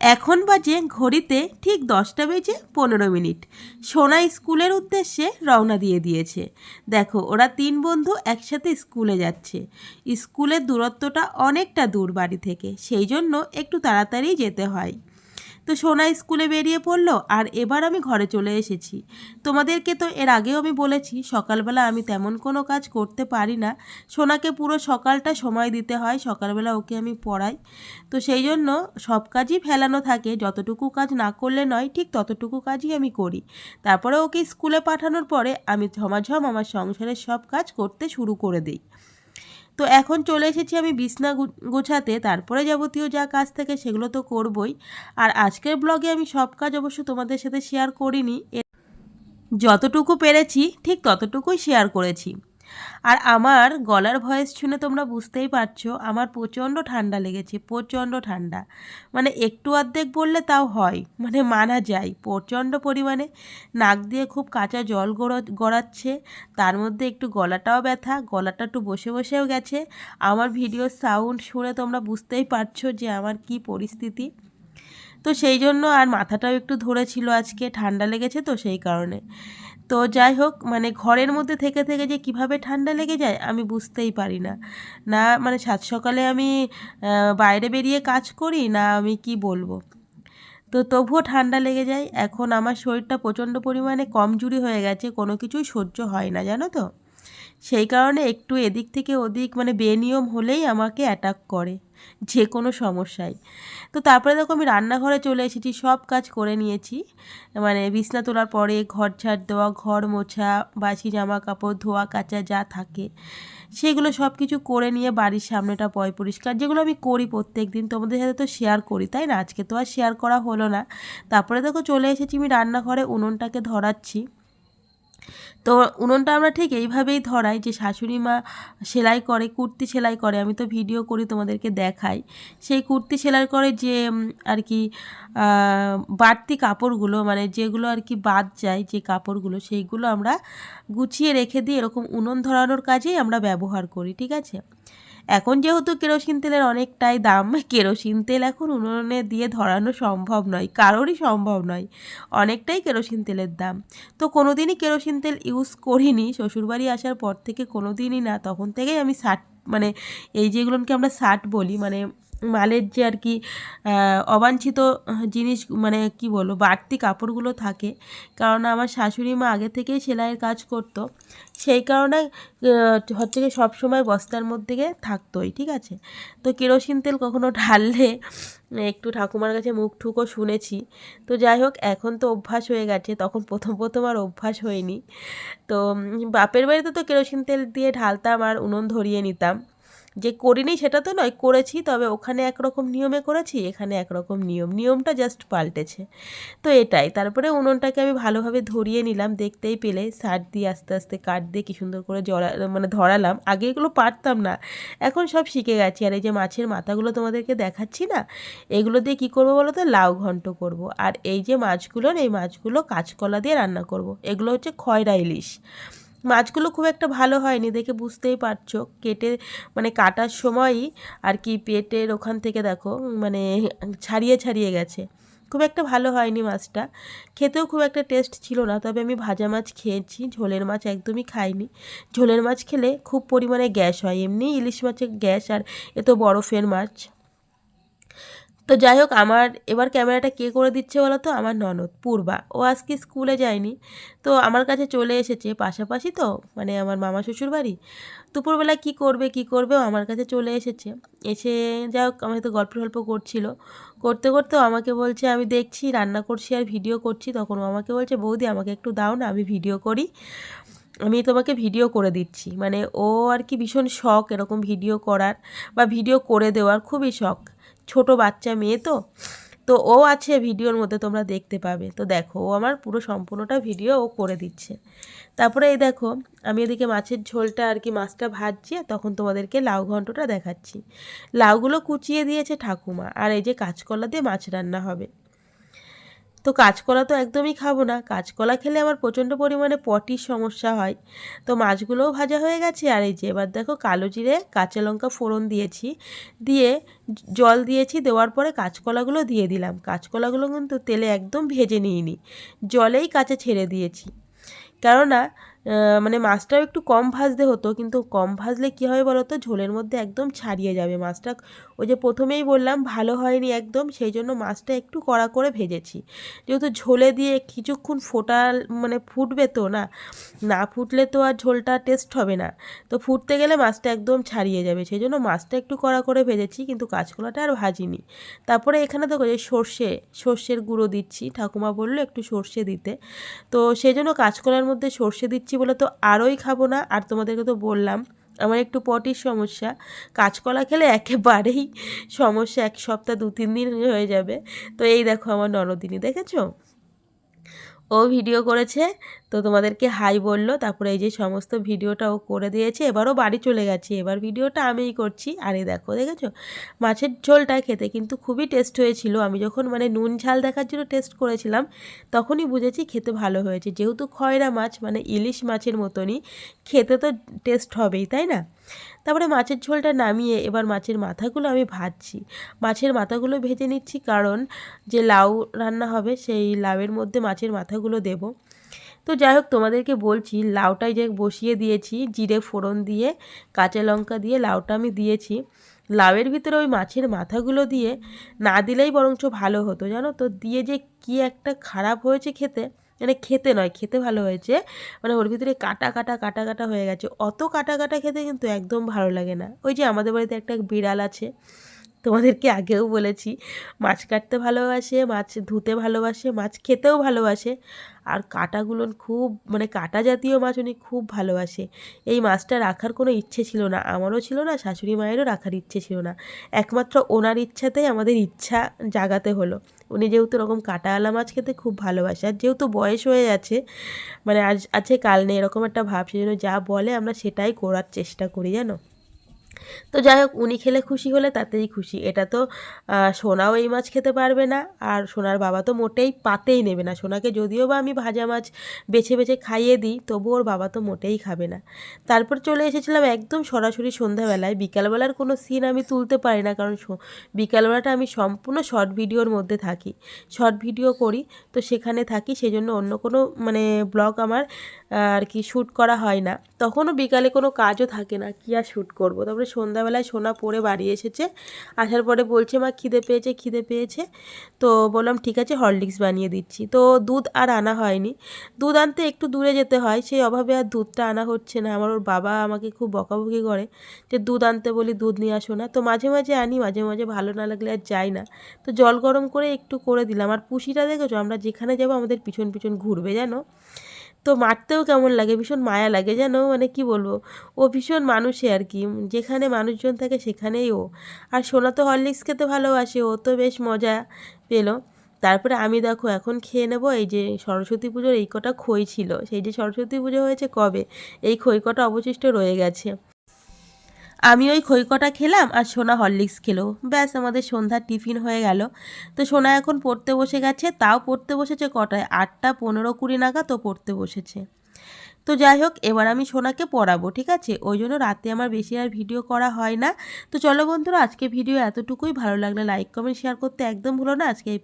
এখন বাজে ঘড়িতে ঠিক দশটা বেজে পনেরো মিনিট। সোনা স্কুলের উদ্দেশ্যে রওনা দিয়ে দিয়েছে। দেখো, ওরা তিন বন্ধু একসাথে স্কুলে যাচ্ছে। স্কুলের দূরত্বটা অনেকটা দূর বাড়ি থেকে, সেই জন্য একটু তাড়াতাড়ি যেতে হয়। তো সোনা স্কুলে বেরিয়ে পড়ল আর এবার আমি ঘরে চলে এসেছি। তোমাদেরকে তো এর আগেও আমি বলেছি, সকালবেলা আমি তেমন কোনো কাজ করতে পারি না। সোনাকে পুরো সকালটা সময় দিতে হয়, সকালবেলা ওকে আমি পড়াই। তো সেই জন্য সব কাজই ফেলানো থাকে, যতটুকু কাজ না করলে নয়, ঠিক ততটুকু কাজই আমি করি। তারপরে ওকে স্কুলে পাঠানোর পরে আমি ঝমাঝম আমার সংসারের সব কাজ করতে শুরু করে দিই। তো এখন চলে এসেছি আমি বিছনা গোছাতে, তারপরে যাবতীয় যা কাজ থাকে সেগুলো তো করবই। আর আজকের ব্লগে আমি সব কাজ অবশ্য তোমাদের সাথে শেয়ার করিনি। যতটুকু পেরেছি, ঠিক ততটুকুই শেয়ার করেছি। আর আমার গলার ভয়েস শুনে তোমরা বুঝতেই পারছ, আমার প্রচণ্ড ঠান্ডা লেগেছে, প্রচণ্ড ঠান্ডা। মানে একটু অর্ধেক বললে তাও হয় মানে মানা যায়, প্রচণ্ড পরিমাণে। নাক দিয়ে খুব কাঁচা জল গড়া- গড়াচ্ছে, তার মধ্যে একটু গলাটাও ব্যথা, গলাটা একটু বসে বসেও গেছে। আমার ভিডিও সাউন্ড শুনে তোমরা বুঝতেই পারছ যে আমার কি পরিস্থিতি। তো সেই জন্য আর মাথাটাও একটু ধরেছিল আজকে, ঠান্ডা লেগেছে তো সেই কারণে। তো যাই হোক মানে ঘরের মধ্যে থেকে থেকে যে কীভাবে ঠান্ডা লেগে যায় আমি বুঝতেই পারি না। না মানে সাত সকালে আমি বাইরে বেরিয়ে কাজ করি, না আমি কি বলব? তো তবুও ঠান্ডা লেগে যায়। এখন আমার শরীরটা প্রচণ্ড পরিমাণে কমজুরি হয়ে গেছে, কোনো কিছুই সহ্য হয় না, জানো তো? সেই কারণে একটু এদিক থেকে ওদিক মানে বেনিয়ম হলেই আমাকে অ্যাটাক করে যে কোনো সমস্যায়। তো তারপরে দেখো আমি রান্নাঘরে চলে এসেছি, সব কাজ করে নিয়েছি। মানে বিছনা তোলার পরে ঘর ঝাড় দেওয়া, ঘর মোছা, বাসি জামা কাপড়, ধোয়া, কাচা যা থাকে, সেগুলো সব কিছু করে নিয়ে বাড়ির সামনেটা পয় পরিষ্কার, যেগুলো আমি করি প্রত্যেক দিন তোমাদের সাথে তো শেয়ার করি, তাই না? আজকে তো আর শেয়ার করা হলো না। তারপরে দেখো চলে এসেছি, আমি রান্নাঘরে উনুনটাকে ধরাচ্ছি। তো উনুনটা আমরা ঠিক এইভাবেই ধরাই যে শাশুড়ি মা সেলাই করে, কুর্তি সেলাই করে, আমি তো ভিডিও করি তোমাদেরকে দেখাই। সেই কুর্তি সেলাই করে যে আর কি বাড়তি কাপড়গুলো মানে যেগুলো আর কি বাদ যায় যে কাপড়গুলো, সেইগুলো আমরা গুছিয়ে রেখে দিই এরকম উনুন ধরানোর কাজেই আমরা ব্যবহার করি, ঠিক আছে? এখন যেহেতু কেরোসিন তেলের অনেকটাই দাম, কেরোসিন তেল এখন উনুনে দিয়ে ধরানো সম্ভব নয়, কারোরই সম্ভব নয়, অনেকটাই কেরোসিন তেলের দাম। তো কোনো দিনই কেরোসিন তেল ইউজ করিনি, শ্বশুরবাড়ি আসার পর থেকে কোনো দিনই না, তখন থেকেই আমি শার্ট মানে এই যেগুলোকে আমরা শার্ট বলি মানে মালের যে আর কি অবাঞ্ছিত জিনিস মানে কি বলব, বাড়তি কাপড়গুলো থাকে। কারণ আমার শাশুড়ি মা আগে থেকেই সেলাইয়ের কাজ করতো। সেই কারণে হচ্ছে কি সবসময় বস্তার মধ্যে থাকতোই, ঠিক আছে? তো কেরোসিন তেল কখনো ঢাললে, একটু ঠাকুমার কাছে মুখ ঠুকো শুনেছি। তো যাই হোক, এখন তো অভ্যাস হয়ে গেছে, তখন প্রথম প্রথম আর অভ্যাস হয়নি। তো বাপের বাড়িতে তো কেরোসিন তেল দিয়ে ঢালতাম আর উনুন ধরিয়ে নিতাম। যে করিনি সেটা তো নয়, করেছি, তবে ওখানে একরকম নিয়মে করেছি, এখানে একরকম নিয়ম। নিয়মটা জাস্ট পাল্টেছে। তো এটাই। তারপরে উনুনটাকে আমি ভালোভাবে ধরিয়ে নিলাম, দেখতেই পেলে। সার দিয়ে আস্তে আস্তে কাঠ দিয়ে কি সুন্দর করে জড়া মানে ধরালাম। আগে এগুলো পারতাম না, এখন সব শিখে গেছি। আর এই যে মাছের মাথাগুলো তোমাদেরকে দেখাচ্ছি না, এগুলো দিয়ে কী করব বলো তো? লাউ ঘন্ট করব। আর এই যে মাছগুলো, এই মাছগুলো কাঁচকলা দিয়ে রান্না করব। এগুলো হচ্ছে খয়রা ইলিশ। মাছগুলো খুব একটা ভালো হয়নি, দেখে বুঝতেই পারছ। কেটে মানে কাটার সময়ই আর কি পেটের ওখান থেকে দেখো মানে ছাড়িয়ে ছাড়িয়ে গেছে। খুব একটা ভালো হয়নি মাছটা। খেতেও খুব একটা টেস্ট ছিল না, তবে আমি ভাজা মাছ খেয়েছি, ঝোলের মাছ একদমই খাইনি। ঝোলের মাছ খেলে খুব পরিমাণে গ্যাস হয়, এমনি ইলিশ মাছের গ্যাস আর এ তো বরফের মাছ। তো যাই হোক, আমার এবার ক্যামেরাটা কে করে দিচ্ছে বলো তো আমার ননদ, পূর্বা। ও আজকে স্কুলে যায়নি। তো আমার কাছে চলে এসেছে পাশাপাশি তো মানে আমার মামা শ্বশুর বাড়ি। দুপুরবেলা কি করবে কি করবে ও আমার কাছে চলে এসেছে। এসে যাই হোক, আমার তো গল্প টল্প করছিল। করতে করতে আমাকে বলছে, আমি দেখছি, রান্না করছি আর ভিডিও করছি। তখন ও আমাকে বলছে, বৌদি, আমাকে একটু দাও না, আমি ভিডিও করি। আমি তোমাকে ভিডিও করে দিচ্ছি। মানে ও আর কি ভীষণ শখ এরকম ভিডিও করার বা ভিডিও করে দেওয়ার, খুবই শখ। ছোট বাচ্চা মেয়ে তো তো ও আছে ভিডিওর মধ্যে, তোমরা দেখতে পাবে। তো দেখো, ও আমার পুরো সম্পূর্ণটা ভিডিও ও করে দিচ্ছে। তারপরে এই দেখো, আমি এদিকে মাছের ঝোলটা আর কি মাছটা ভাজছি, আর তখন তোমাদেরকে লাউ ঘন্টটা দেখাচ্ছি। লাউগুলো কুচিয়ে দিয়েছে ঠাকুমা, আর এই যে কাঁচকলা দিয়ে মাছ রান্না হবে। তো কাঁচকলা তো একদমই খাব না। কাঁচকলা খেলে আমার প্রচণ্ড পরিমাণে পটির সমস্যা হয়। তো মাছগুলোও ভাজা হয়ে গেছে আর এই যে এবার দেখো কালো জিরে, কাঁচা লঙ্কা ফোড়ন দিয়েছি। দিয়ে জল দিয়েছি, দেওয়ার পরে কাঁচকলাগুলো দিয়ে দিলাম। কাঁচকলাগুলো কিন্তু তেলে একদম ভেজে নিইনি। জলেই কাঁচা ছেড়ে দিয়েছি। কেননা মানে মাছটাও একটু কম ভাজতে হতো, কিন্তু কম ভাজলে কী হবে বলো তো ঝোলের মধ্যে একদম ছাড়িয়ে যাবে মাছটা। ওই যে প্রথমেই বললাম, ভালো হয়নি একদম, সেই জন্য মাছটা একটু কড়া করে ভেজেছি। যেহেতু ঝোলে দিয়ে কিছুক্ষণ ফোটা মানে ফুটবে তো না না ফুটলে তো আর ঝোলটা টেস্ট হবে না। তো ফুটতে গেলে মাছটা একদম ছাড়িয়ে যাবে, সেই জন্য মাছটা একটু কড়া করে ভেজেছি, কিন্তু কাঁচকলাটা আর ভাজিনি। তারপরে এখানে দেখো যে সর্ষে, সর্ষের গুঁড়ো দিচ্ছি, ঠাকুমা বলল একটু সর্ষে দিতে। তো সেই জন্য কাঁচকলার মধ্যে সর্ষে দিচ্ছি বলে তো আরোই খাব না। আর তোমাদেরকে তো বললাম, আমার একটু পটির সমস্যা। কাঁচকলা খেলে একেবারেই সমস্যা, এক সপ্তাহ দু তিন দিন হয়ে যাবে। তো এই দেখো আমার নরদিনী দেখেছ? ও ভিডিও করেছে, তো তোমাদেরকে হাই বলল, তারপরে এই যে সমস্ত ভিডিওটা ও করে দিয়েছে এবারও বাড়ি চলে গেছে, এবার ভিডিওটা আমিই করছি, আর দেখো, দেখেছ? মাছের ঝোলটা খেতে কিন্তু খুবই টেস্ট হয়েছিল, আমি যখন মানে নুন ঝাল দেখার জন্য টেস্ট করেছিলাম, তখনই বুঝেছি খেতে ভালো হয়েছে, যেহেতু খয়রা মাছ মানে ইলিশ মাছের মতনই, খেতে তো টেস্ট হবেই, তাই না? তারপরে মাছের ঝোলটা নামিয়ে এবার মাছের মাথাগুলো আমি ভাজছি, মাছের মাথাগুলো ভেজে নিচ্ছি, কারণ যে লাউ রান্না হবে, সেই লাউয়ের মধ্যে মাছের মাথাগুলো দেব। তো যাই হোক তোমাদেরকে বলছি, লাউটাই যে বসিয়ে দিয়েছি, জিরে ফোড়ন দিয়ে, কাঁচা লঙ্কা দিয়ে লাউটা আমি দিয়েছি। লাউয়ের ভিতরে ওই মাছের মাথাগুলো দিয়ে না দিলেই বরঞ্চ ভালো হতো, জানো তো? দিয়ে যে কি একটা খারাপ হয়েছে খেতে মানে খেতে নয়, খেতে ভালো হয়েছে মানে ওর ভিতরে কাটা কাটা কাটা কাটা হয়ে গেছে। অত কাটা কাটা খেতে কিন্তু একদম ভালো লাগে না। ওই যে আমাদের বাড়িতে একটা বিড়াল আছে তোমাদেরকে আগেও বলেছি, মাছ কাটতে ভালোবাসে, মাছ ধুতে ভালোবাসে, মাছ খেতেও ভালোবাসে। আর কাটাগুলো খুব মানে কাটা জাতীয় মাছ উনি খুব ভালোবাসে। এই মাছটা রাখার কোনো ইচ্ছে ছিল না, আমারও ছিল না, শাশুড়ি মায়েরও রাখার ইচ্ছে ছিল না। একমাত্র ওনার ইচ্ছাতেই আমাদের ইচ্ছা জাগাতে হলো। উনি যেহেতু এরকম কাটাওয়ালা মাছ খেতে খুব ভালোবাসে, আর যেহেতু বয়স হয়ে যাচ্ছে মানে আজ আছে কাল নেই, এরকম একটা ভাব, সেজন্য যা বলে আমরা সেটাই করার চেষ্টা করি, জানো? তো যাই হোক উনি খেলে খুশি হলে তাতেই খুশি। এটা তো সোনাও এই মাছ খেতে পারবে না, আর সোনার বাবা তো মোটেই পাতেই নেবে না। সোনাকে যদিও বা আমি ভাজা মাছ বেছে বেছে খাইয়ে দিই তবু ওর বাবা তো মোটেই খাবে না। তারপর চলে এসেছিলাম একদম সরাসরি সন্ধ্যাবেলায়। বিকালবেলার কোনো সিন আমি তুলতে পারি না, কারণ বিকালবেলাটা আমি সম্পূর্ণ শর্ট ভিডিওর মধ্যে থাকি। শর্ট ভিডিও করি, তো সেখানে থাকি, সেজন্য অন্য কোনো মানে ব্লগ আমার আর কি শ্যুট করা হয় না। তখনও বিকালে কোনো কাজও থাকে না, কি আর শ্যুট করব? তারপরে সন্ধ্যাবেলায় সোনা পড়ে বাড়ি এসেছে। আসার পরে বলছে, মা, খিদে পেয়েছে খিদে পেয়েছে। তো বললাম, ঠিক আছে, হরলিক্স বানিয়ে দিচ্ছি। তো দুধ আর আনা হয়নি। দুধ আনতে একটু দূরে যেতে হয়, সেই অভাবে আর দুধটা আনা হচ্ছে না। আমার ওর বাবা আমাকে খুব বকাবকি করে যে, দুধ আনতে বলি, দুধ নিয়ে আসো না। তো মাঝে মাঝে আনি, মাঝে মাঝে ভালো না লাগলে আর যাই না। তো জল গরম করে একটু করে দিলাম। আর পুষিটা দেখেছ? আমরা যেখানে যাব আমাদের পিছন পিছন ঘুরবে, জানো? তো মারতেও কেমন লাগে? ভীষণ মায়া লাগে যেন মানে কি বলব? ও ভীষণ মানুষে আর কি। যেখানে মানুষজন থাকে সেখানেই ও। আর সোনা তো হরলিক্স খেতে ভালোবাসে, ও তো বেশ মজা পেল। তারপরে আমি দেখো, এখন খেয়ে নেব এই যে সরস্বতী পুজোর এই কটা খই ছিল। সেই যে সরস্বতী পুজো হয়েছে কবে? এই খই কটা অবশিষ্ট রয়ে গেছে। আমি ওই খই কটা খেলাম আর সোনা হরলিক্স খেলো। ব্যাস, আমাদের সন্ধ্যার টিফিন হয়ে গেল। তো সোনা এখন পড়তে বসে গেছে, তাও পড়তে বসেছে কটায়? আটটা পনেরো কুড়ি নাগাদ তো পড়তে বসেছে। তো যাই হোক, এবার আমি সোনাকে পড়াবো, ঠিক আছে? ওই জন্য রাতে আমার বেশি আর ভিডিও করা হয় না। তো চলো বন্ধুরা, আজকে ভিডিও এতটুকুই। ভালো লাগলে লাইক, কমেন্ট শেয়ার করতে একদম ভুলো না। আজকে এই